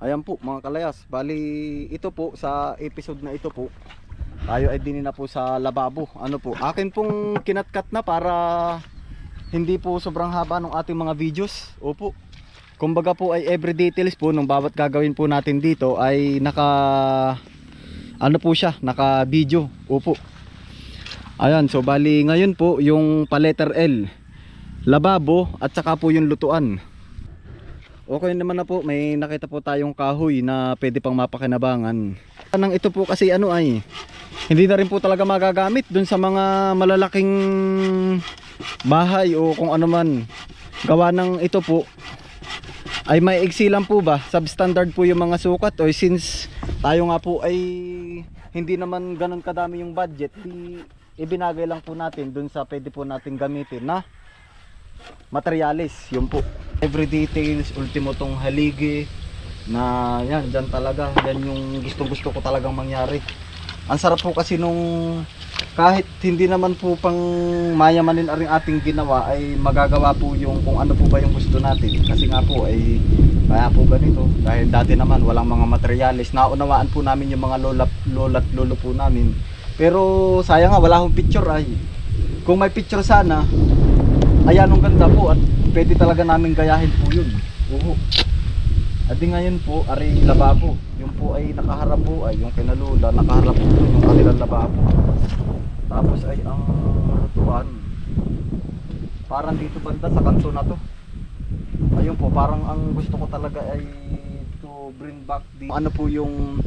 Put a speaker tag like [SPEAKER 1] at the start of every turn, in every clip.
[SPEAKER 1] Ayan po mga kalayas. Bali ito po sa episode na ito po. Tayo ay din na po sa lababo. Ano po? Akin pong kinatkat na para hindi po sobrang haba ng ating mga videos. Opo. Kumbaga po ay every details po nung bawat gagawin po natin dito ay naka ano po siya, naka video. Opo. Ayan, so bali ngayon po yung pa letter L. Lababo at saka po yung lutuan. Okay naman na po, may nakita po tayong kahoy na pwede pang mapakinabangan. Nang ito po kasi ano ay, hindi na rin po talaga magagamit dun sa mga malalaking bahay o kung ano man. Gawa ng ito po, ay may lang po ba? Substandard po yung mga sukat o since tayo nga po ay hindi naman ganun kadami yung budget, di ibinagay lang po natin dun sa pwede po natin gamitin na materialis, yun po. Every details, ultimo tong haligi na yan, dyan talaga, yan yung gusto gusto ko talagang mangyari. Ang sarap po kasi nung kahit hindi naman po pang mayamanin ang ating ginawa ay magagawa po yung kung ano po ba yung gusto natin. Kasi nga po ay kaya po ganito. Dahil dati naman walang mga materialis. Naunawaan po namin yung mga lola, lola lolo po namin. Pero sayang nga wala akong picture ay. Kung may picture sana, Ayan, ang ganda po at pwede talaga namin gayahin po yun. Oo. At di ngayon po, ari lababo. Yung po ay nakaharap po ay yung kinalula, nakaharap po yung kanilang lababo. Tapos ay ang lutuan. Parang dito banda sa kanto na to. Ayun po, parang ang gusto ko talaga ay to bring back the ano po yung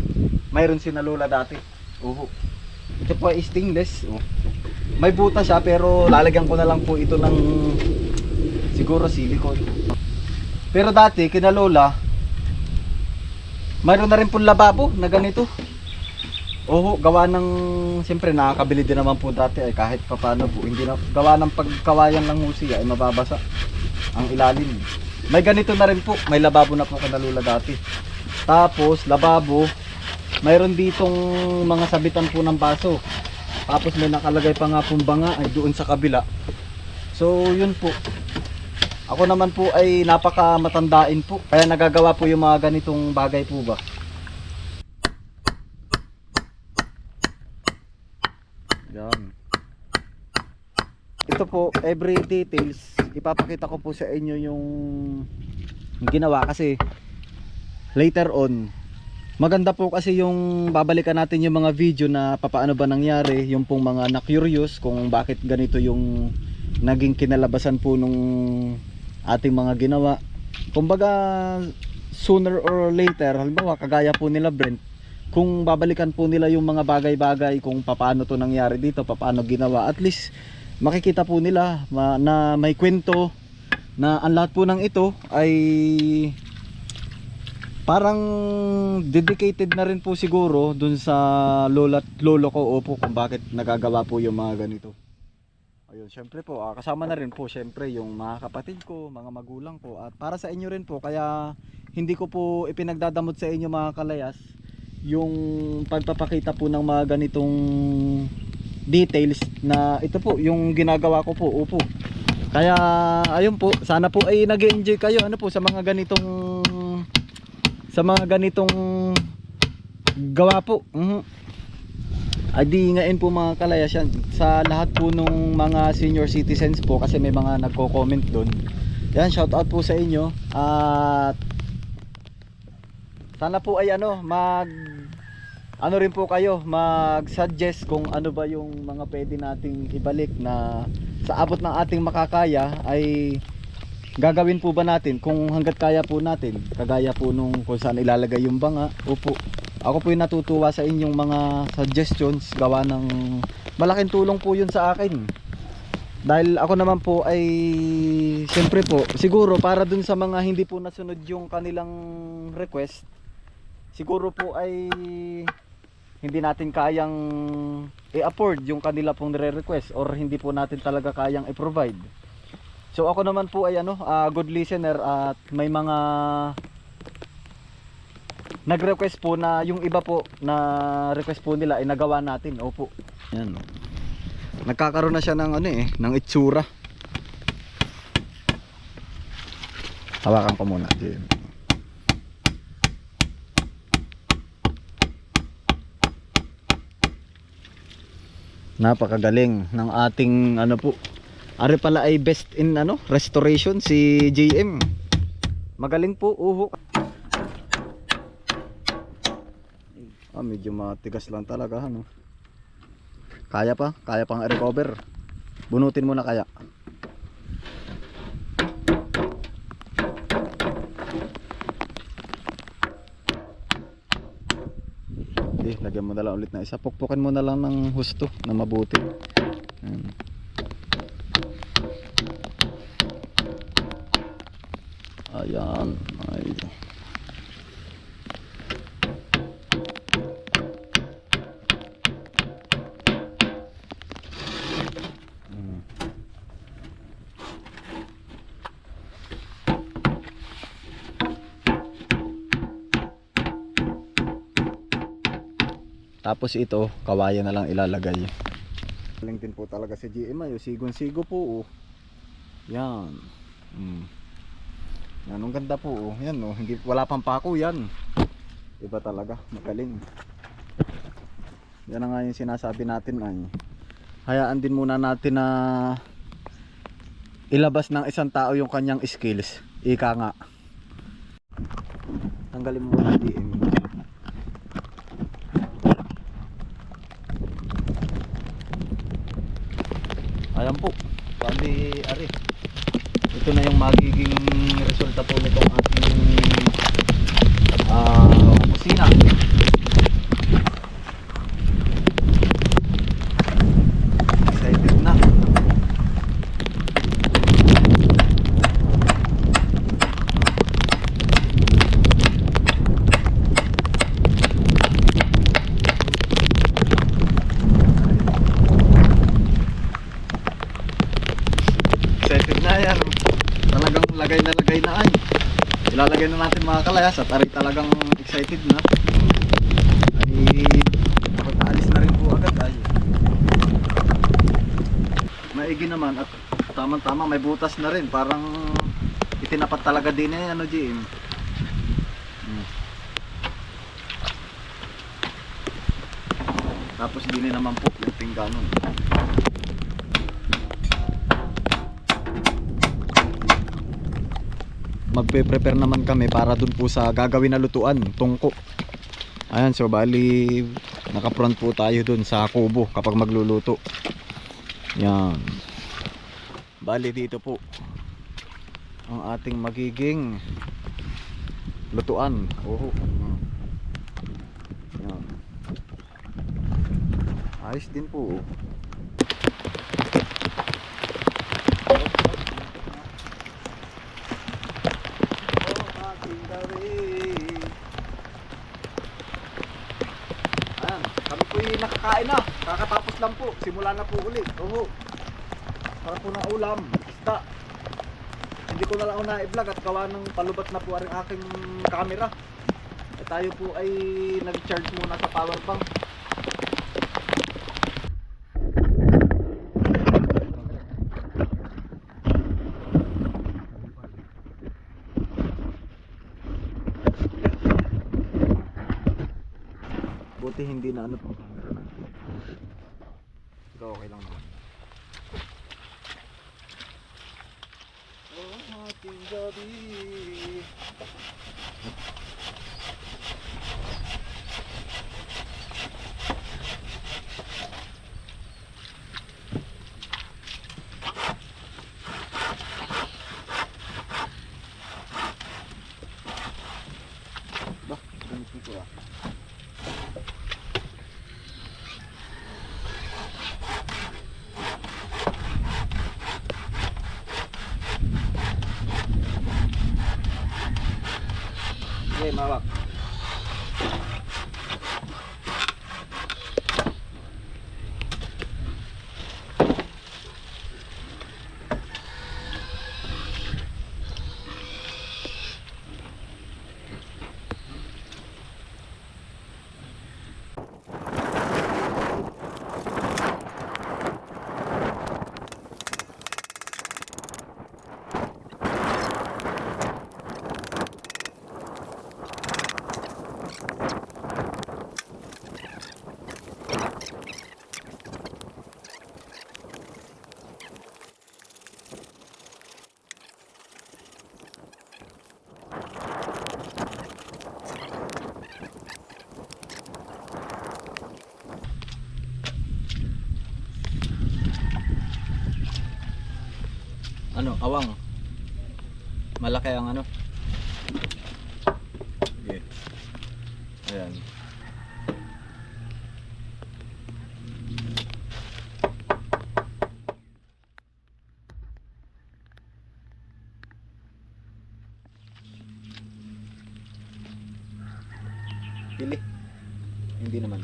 [SPEAKER 1] mayroon si Lola dati. Oo. Ito po ay stainless. Oh. May buta siya pero lalagyan ko na lang po ito ng siguro silicone. Pero dati kina Lola mayroon na rin po lababo na ganito. Oo, gawa ng siyempre nakakabili din naman po dati ay kahit papaano po hindi na gawa ng pagkawayan lang ho siya ay mababasa ang ilalim. May ganito na rin po, may lababo na po kina Lola dati. Tapos lababo mayroon ditong mga sabitan po ng baso. Tapos may nakalagay pa nga pong ay doon sa kabila. So yun po. Ako naman po ay napaka matandain po. Kaya nagagawa po yung mga ganitong bagay po ba. Yan. Ito po, every details, ipapakita ko po sa inyo yung ginawa kasi later on Maganda po kasi yung babalikan natin yung mga video na papaano ba nangyari, yung pong mga na-curious kung bakit ganito yung naging kinalabasan po nung ating mga ginawa. Kumbaga sooner or later, halimbawa kagaya po nila Brent, kung babalikan po nila yung mga bagay-bagay kung papaano to nangyari dito, papaano ginawa, at least makikita po nila na may kwento na ang lahat po ng ito ay parang dedicated na rin po siguro dun sa lola at lolo ko opo kung bakit nagagawa po yung mga ganito. Ayun, syempre po, ah, kasama na rin po syempre yung mga kapatid ko, mga magulang ko at para sa inyo rin po kaya hindi ko po ipinagdadamot sa inyo mga kalayas yung pagpapakita po ng mga ganitong details na ito po yung ginagawa ko po, opo. Kaya ayun po, sana po ay nag-enjoy kayo ano po sa mga ganitong sa mga ganitong gawa po. Mhm. Ay di ngayon po mga kalayas yan. Sa lahat po nung mga senior citizens po kasi may mga nagko-comment doon. Yan, shout out po sa inyo. At sana po ay ano, mag ano rin po kayo, mag-suggest kung ano ba yung mga pwede nating ibalik na sa abot ng ating makakaya ay gagawin po ba natin? Kung hanggat kaya po natin kagaya po nung kung saan ilalagay yung banga upo ako po yung natutuwa sa inyong mga suggestions gawa ng malaking tulong po yun sa akin. Dahil ako naman po ay siyempre po siguro para dun sa mga hindi po nasunod yung kanilang request siguro po ay hindi natin kayang i-afford yung kanila pong nire-request or hindi po natin talaga kayang i-provide So ako naman po ay ano, uh, good listener at may mga nag-request po na yung iba po na request po nila ay nagawa natin. Opo. Yan. Oh. Nagkakaroon na siya ng ano eh, ng itsura. Hawakan ko muna din. Napakagaling ng ating ano po Ari pala ay best in ano, restoration si JM. Magaling po, uho. Ah, medyo matigas lang talaga ano. Kaya pa, kaya pang recover. Bunutin mo na kaya. Eh, lagyan mo na lang ulit na isa. Pukpukin mo na lang ng husto na mabuti. Ayan. Ayan. Ay. Mm. Tapos ito, kawayan na lang ilalagay. Galing din po talaga si GMI. Sigon-sigo po. Oh. Yan. Mm. Yan, ang ganda po. Oh. Yan, oh. Hindi, wala pang pako yan. Iba talaga. Magaling. Yan na nga yung sinasabi natin ay. Hayaan din muna natin na ilabas ng isang tao yung kanyang skills. Ika nga. Tanggalin mo muna DM. Ayan po. Bali, ari. Ito na yung magiging resulta po nitong ating ah kusina. Excited na. Excited na yan. Talagang lagay na lagay na ay. Ilalagay na natin mga kalayas at aray talagang excited na. Ay, pagkaalis na rin po agad ay. Maigi naman at tamang-tama may butas na rin. Parang itinapat talaga din eh, ano GM. Hmm. Tapos din naman po yung pingganon. Magpe-prepare naman kami para dun po sa gagawin na lutuan, tungko. Ayan, so bali naka-front po tayo dun sa kubo kapag magluluto. Yan. Bali dito po ang ating magiging lutuan. Oho. Yan. Ayos din po. Gawi. Ayan, kami po yung nakakain na. Kakatapos lang po. Simula na po ulit. Oo. Para po ng ulam, isda. Hindi ko na lang una i-vlog at gawa ng palubat na po ang aking camera. Eh, tayo po ay nag-charge muna sa power bank. Buti hindi na ano po camera na. Ikaw okay lang naman. Oh, ating gabi. Bah, ganito ko ah. Okay, mawak. Ano, awang. Malaki ang ano. Sige. Ayan. Pili. Hindi naman.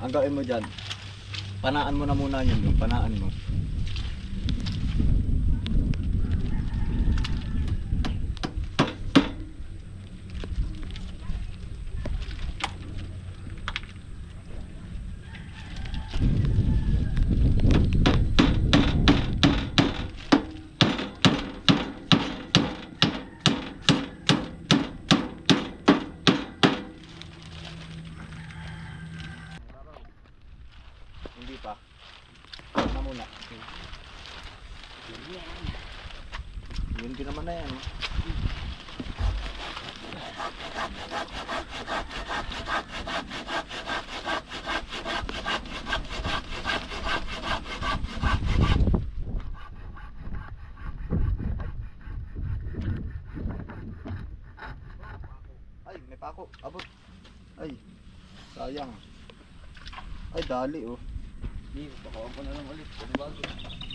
[SPEAKER 1] Ang gawin mo dyan, panaan mo na muna yun, yung panaan mo. Hindi pa. Na muna. Yun din naman na yan. oh. Pako. Abot. Ay, sayang. Ay, dali oh.
[SPEAKER 2] Hindi, pakuha ko na lang ulit. Ano bago?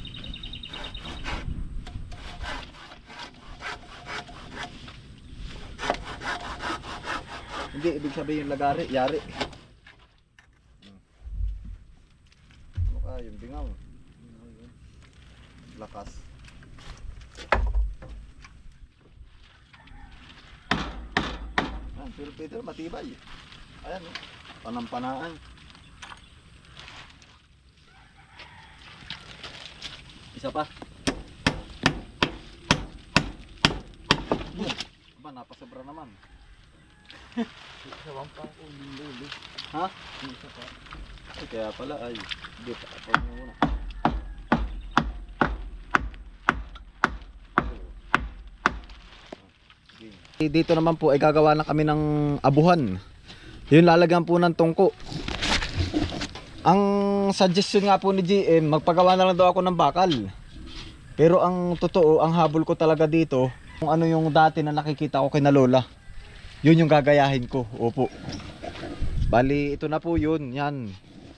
[SPEAKER 1] Hindi, ibig sabihin yung lagari, yari. Hmm. Ano ka, yung bingaw. Lakas. Ah, pero Peter, matibay. Ayan, oh. panampanaan. Isa pa. Boom. Aba, napasobra naman.
[SPEAKER 2] Sawang pa ako, lulu.
[SPEAKER 1] Ha?
[SPEAKER 2] Isa pa.
[SPEAKER 1] Ay, kaya pala ay. Hindi pa. Mo muna. Dito naman po ay gagawa na kami ng abuhan. Yun lalagyan po ng tungko. Ang suggestion nga po ni GM, magpagawa na lang daw ako ng bakal. Pero ang totoo, ang habol ko talaga dito, kung ano yung dati na nakikita ko kay na Lola. Yun yung gagayahin ko. Opo. Bali, ito na po yun. Yan.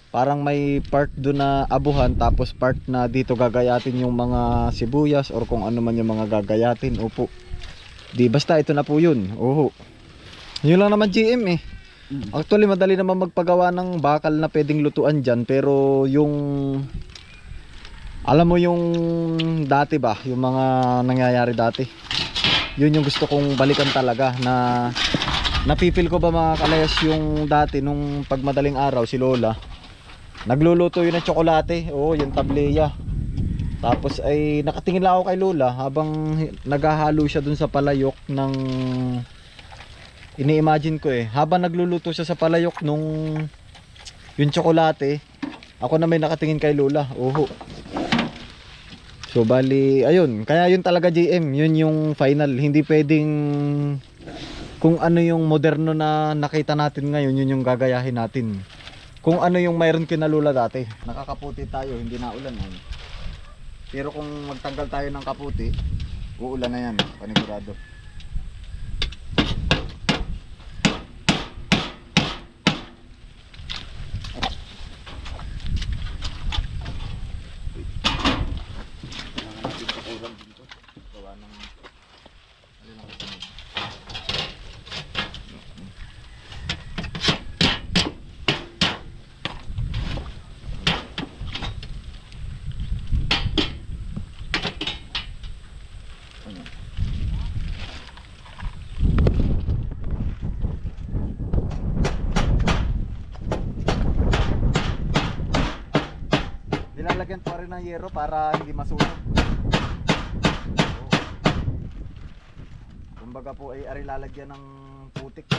[SPEAKER 1] Parang may part doon na abuhan tapos part na dito gagayatin yung mga sibuyas or kung ano man yung mga gagayatin. Opo. Di basta ito na po yun. Oho. Yun lang naman GM eh. Actually madali naman magpagawa ng bakal na pwedeng lutuan dyan pero yung alam mo yung dati ba yung mga nangyayari dati yun yung gusto kong balikan talaga na napipil ko ba mga kalayas yung dati nung pagmadaling araw si Lola? Nagluluto yun ng tsokolate. Oo yung tableya. Tapos ay nakatingin lang ako kay Lola habang naghahalo siya dun sa palayok ng ini-imagine ko eh. Habang nagluluto siya sa palayok nung yung tsokolate ako na may nakatingin kay Lola. Oho so bali ayun. Kaya yun talaga JM yun yung final. Hindi pwedeng kung ano yung moderno na nakita natin ngayon yun yung gagayahin natin. Kung ano yung mayroon kina Lola dati. Nakakaputi tayo hindi na ulan eh. pero kung magtanggal tayo ng kaputi uulan na yan panigurado Kailangan natin pakuran dito. Gawa ng... Ano lang ito? Ano? Nilalagyan pa rin ng yero para hindi masunog. Kumbaga po ay ari lalagyan ng putik.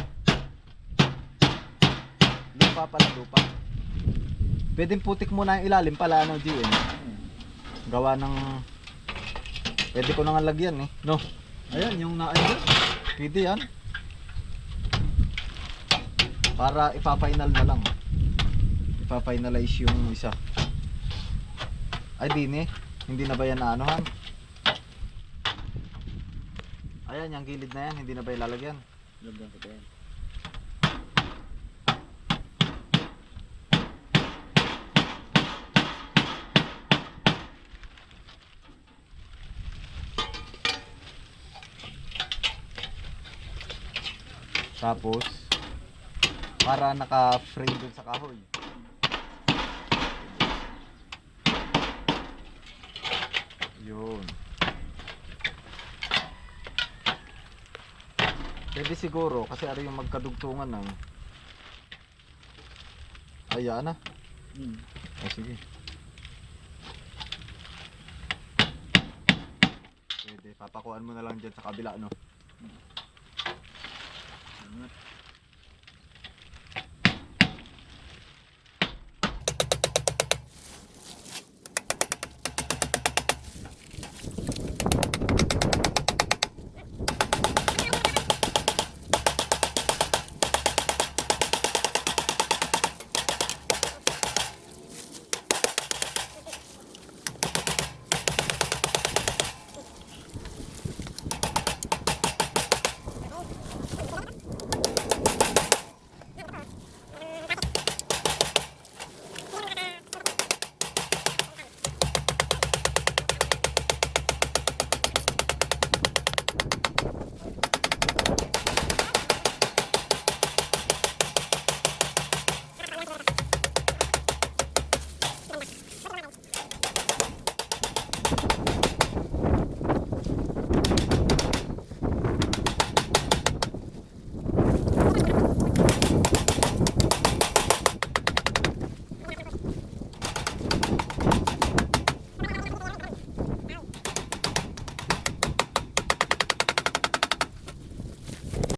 [SPEAKER 1] Lupa pala lupa. Pwedeng putik muna yung ilalim pala ano GM. Gawa ng Pwede ko na nga lagyan eh. No. Ayan yung na ayun. Pwede yan. Para ipa-final na lang. Ipa-finalize yung isa. Ay, din eh. Hindi na ba yan naanuhan? Ayan, yung gilid na yan, hindi na ba ilalagyan?
[SPEAKER 2] Lagyan ko yan.
[SPEAKER 1] Tapos, para naka-frame dun sa kahoy. Yun. Pwede siguro, kasi ari yung magkadugtungan ng... Ayan na.
[SPEAKER 2] Hmm.
[SPEAKER 1] O sige. Pwede, papakuan mo na lang dyan sa kabila, no?